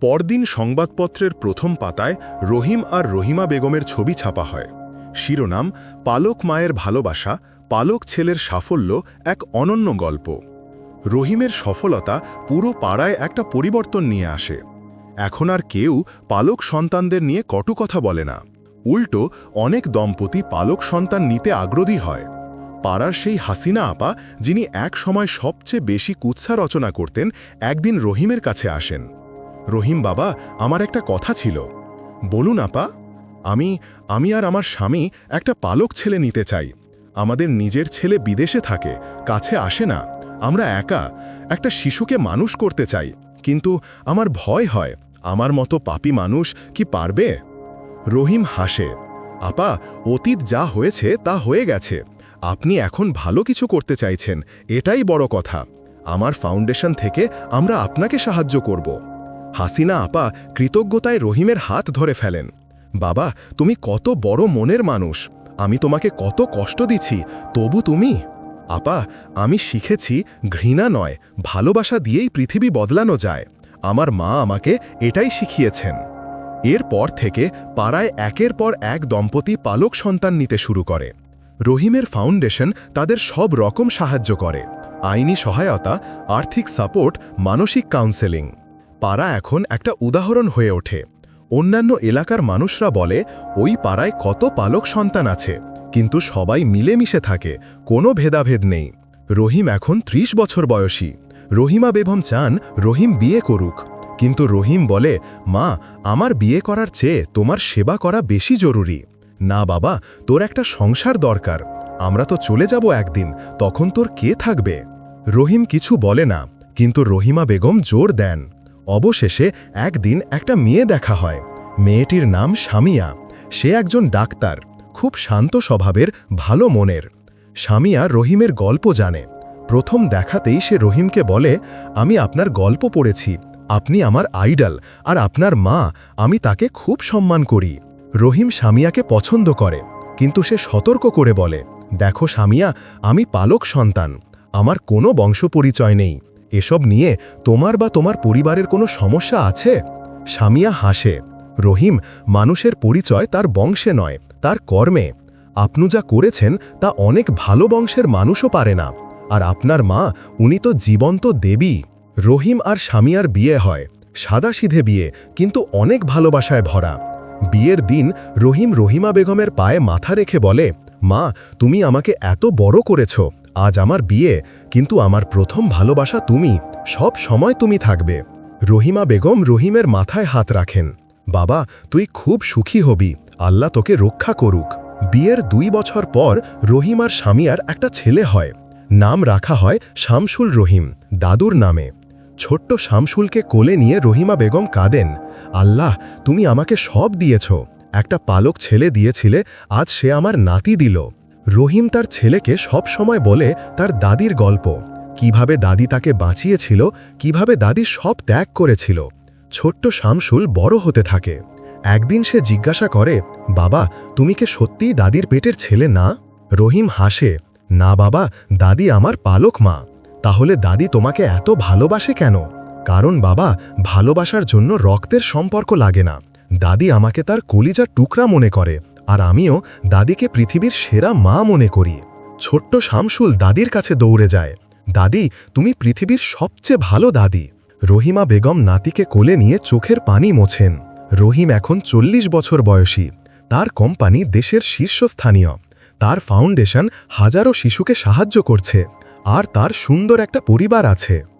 পরদিন সংবাদপত্রের প্রথম পাতায় রহিম আর রহিমা বেগমের ছবি ছাপা হয়। শিরোনাম, পালক মায়ের ভালোবাসা, পালক ছেলের সাফল্য, এক অনন্য গল্প। রহিমের সফলতা পুরো পাড়ায় একটা পরিবর্তন নিয়ে আসে। এখন আর কেউ পালক সন্তানদের নিয়ে কটু কথা বলে না। উল্টো, অনেক দম্পতি পালক সন্তান নিতে আগ্রহী হয়। পাড়ার সেই হাসিনা আপা, যিনি এক সময় সবচেয়ে বেশি কুৎসা রচনা করতেন, একদিন রহিমের কাছে আসেন। রহিম বাবা, আমার একটা কথা ছিল। বলুন আপা, আমি আমি আর আমার স্বামী একটা পালক ছেলে নিতে চাই। আমাদের নিজের ছেলে বিদেশে থাকে, কাছে আসে না। আমরা একা, একটা শিশুকে মানুষ করতে চাই, কিন্তু আমার ভয় হয়, আমার মতো পাপী মানুষ কি পারবে? রহিম হাসে, আপা, অতীত যা হয়েছে তা হয়ে গেছে। আপনি এখন ভালো কিছু করতে চাইছেন, এটাই বড় কথা। আমার ফাউন্ডেশন থেকে আমরা আপনাকে সাহায্য করব। হাসিনা আপা কৃতজ্ঞতায় রহিমের হাত ধরে ফেলেন। বাবা, তুমি কত বড় মনের মানুষ। আমি তোমাকে কত কষ্ট দিছি, তবু তুমি? আপা, আমি শিখেছি ঘৃণা নয়, ভালোবাসা দিয়েই পৃথিবী বদলানো যায়। আমার মা আমাকে এটাই শিখিয়েছেন। এরপর থেকে পাড়ায় একের পর এক দম্পতি পালক সন্তান নিতে শুরু করে। রহিমের ফাউন্ডেশন তাদের সব রকম সাহায্য করে। আইনি সহায়তা, আর্থিক সাপোর্ট, মানসিক কাউন্সেলিং। পাড়া এখন একটা উদাহরণ হয়ে ওঠে। অন্যান্য এলাকার মানুষরা বলে, ওই পাড়ায় কত পালক সন্তান আছে। কিন্তু সবাই মিলেমিশে থাকে, কোনো ভেদাভেদ নেই। রহিম এখন ৩০ বছর বয়সী। রহিমা বেগম চান রহিম বিয়ে করুক। কিন্তু রহিম বলে, মা, আমার বিয়ে করার চেয়ে তোমার সেবা করা বেশি জরুরি। না বাবা, তোর একটা সংসার দরকার। আমরা তো চলে যাব একদিন, তখন তোর কে থাকবে? রহিম কিছু বলে না, কিন্তু রহিমা বেগম জোর দেন। অবশেষে একদিন একটা মেয়ে দেখা হয়। মেয়েটির নাম স্বামিয়া সে একজন ডাক্তার, খুব শান্ত স্বভাবের, ভালো মনের। স্বামিয়া রহিমের গল্প জানে। প্রথম দেখাতেই সে রহিমকে বলে, আমি আপনার গল্প পড়েছি। আপনি আমার আইডল আর আপনার মা। আমি তাকে খুব সম্মান করি। রহিম স্বামিয়াকে পছন্দ করে, কিন্তু সে সতর্ক করে বলে, দেখো স্বামিয়া আমি পালক সন্তান। আমার কোনো বংশ পরিচয় নেই। এসব নিয়ে তোমার বা তোমার পরিবারের কোনো সমস্যা আছে? সামিয়া হাসে। রহিম, মানুষের পরিচয় তার বংশে নয়, তার কর্মে। আপনি যা করেছেন, তা অনেক ভালো বংশের মানুষও পারে না। আর আপনার মা, উনি তো জীবন্ত দেবী। রহিম আর স্বামীয়ার বিয়ে হয়, সাদাসিধে বিয়ে, কিন্তু অনেক ভালোবাসায় ভরা। বিয়ের দিন রহিম রহিমা বেগমের পায়ে মাথা রেখে বলে, মা, তুমি আমাকে এত বড় করেছ আজ আমার বিয়ে, কিন্তু আমার প্রথম ভালোবাসা তুমি, সব সময় তুমি থাকবে। রহিমা বেগম রহিমের মাথায় হাত রাখেন। বাবা, তুই খুব সুখী হবি, আল্লাহ তোকে রক্ষা করুক। বিয়ের দুই বছর পর রহিম আর স্বামীয়ার একটা ছেলে হয়। নাম রাখা হয় শামসুল রহিম, দাদুর নামে। ছোট্ট শামসুলকে কোলে নিয়ে রহিমা বেগম কাঁদেন। আল্লাহ, তুমি আমাকে সব দিয়েছ। একটা পালক ছেলে দিয়েছিলে, আজ সে আমার নাতি দিল। রহিম তার ছেলেকে সব সময় বলে তার দাদির গল্প। কীভাবে দাদি তাকে বাঁচিয়েছিল, কীভাবে দাদি সব ত্যাগ করেছিল। ছোট্ট শামসুল বড় হতে থাকে। একদিন সে জিজ্ঞাসা করে, বাবা, তুমি কে সত্যিই দাদির পেটের ছেলে না? রহিম হাসে, না বাবা, দাদি আমার পালক মা। তাহলে দাদি তোমাকে এত ভালোবাসে কেন? কারণ বাবা, ভালোবাসার জন্য রক্তের সম্পর্ক লাগে না। দাদি আমাকে তার কলিজার টুকরা মনে করে। আর আমিও দাদিকে পৃথিবীর সেরা মা মনে করি। ছোট্ট শামসুল দাদির কাছে দৌড়ে যায়। দাদি, তুমি পৃথিবীর সবচেয়ে ভালো দাদি। রহিমা বেগম নাতিকে কোলে নিয়ে চোখের পানি মোছেন। রহিম এখন চল্লিশ বছর বয়সী। তার কোম্পানি দেশের শীর্ষস্থানীয়। তার ফাউন্ডেশন হাজারো শিশুকে সাহায্য করছে। আর তার সুন্দর একটা পরিবার আছে।